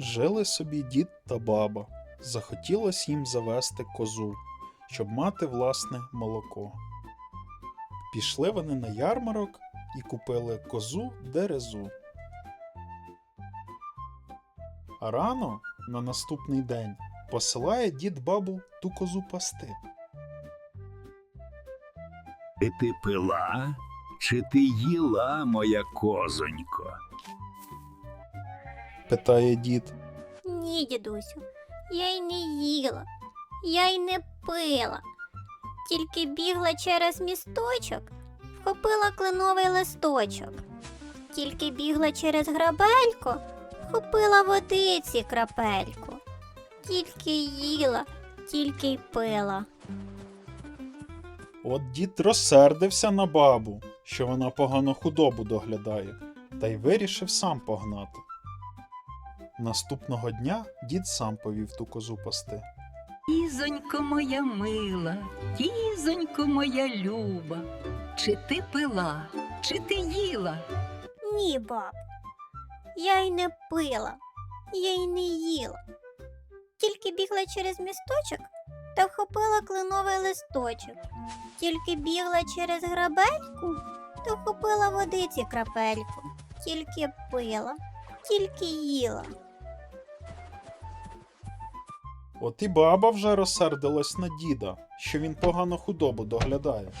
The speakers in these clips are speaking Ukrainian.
Жили собі дід та баба. Захотілось їм завести козу, щоб мати власне молоко. Пішли вони на ярмарок і купили козу дерезу. А рано, на наступний день, посилає дід бабу ту козу пасти. Ти пила, чи ти їла, моя козонько? Питає дід. Ні, дідусю, я й не їла, я й не пила. Тільки бігла через місточок, вхопила кленовий листочок. Тільки бігла через грабелько, вхопила водиці крапельку. Тільки їла, тільки й пила. От дід розсердився на бабу, що вона погано худобу доглядає, та й вирішив сам погнати. Наступного дня дід сам повів ту козу пасти. Кізонько моя мила, кізонько моя люба, чи ти пила, чи ти їла? Ні, баб, я й не пила, я й не їла. Тільки бігла через місточок та вхопила кленовий листочок. Тільки бігла через грабельку та вхопила водиці крапельку. Тільки пила, тільки їла. От і баба вже розсердилась на діда, що він погано худобу доглядає.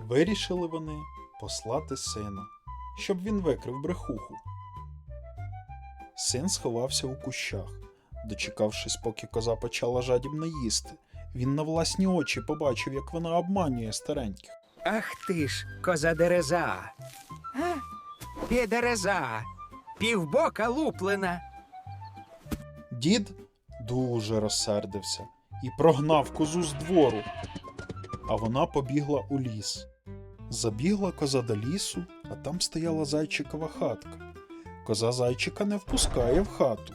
Вирішили вони послати сина, щоб він викрив брехуху. Син сховався у кущах, дочекавшись, поки коза почала жадібно їсти. Він на власні очі побачив, як вона обманює стареньких. Ах ти ж, коза дереза. Підереза. Півбока луплена. Дід дуже розсердився і прогнав козу з двору, а вона побігла у ліс. Забігла коза до лісу, а там стояла зайчикова хатка. Коза зайчика не впускає в хату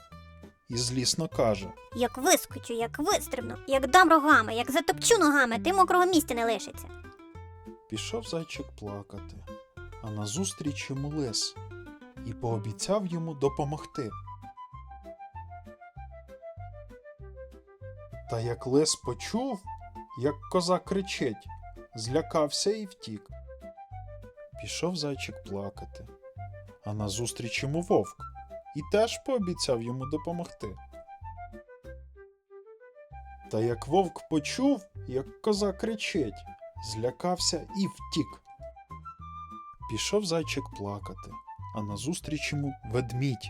і злісно каже: Як вискочу, як вистрибну, як дам рогами, як затопчу ногами, ти мокрого місця не лишиться. Пішов зайчик плакати, а назустріч йому лис і пообіцяв йому допомогти. Та як лис почув, як коза кричить, злякався і втік. Пішов зайчик плакати, а назустріч йому вовк і теж пообіцяв йому допомогти. Та як вовк почув, як коза кричить, злякався і втік. Пішов зайчик плакати, а назустріч йому ведмідь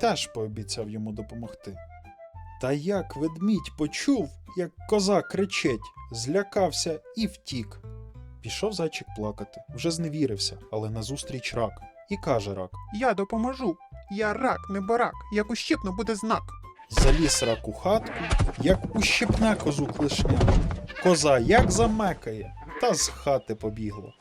теж пообіцяв йому допомогти. Та як ведмідь почув, як коза кричить, злякався і втік. Пішов зайчик плакати, вже зневірився, але назустріч рак. І каже рак: Я допоможу. Я рак, не барак. Як ущипну, буде знак. Заліз рак у хатку, як ущипне козу клешня. Коза як замекає, та з хати побігла.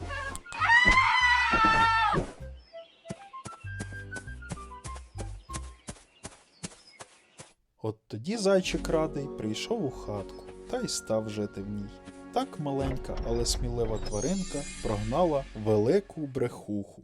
От тоді зайчик радий прийшов у хатку та й став жити в ній. Так маленька, але смілива тваринка прогнала велику брехуху.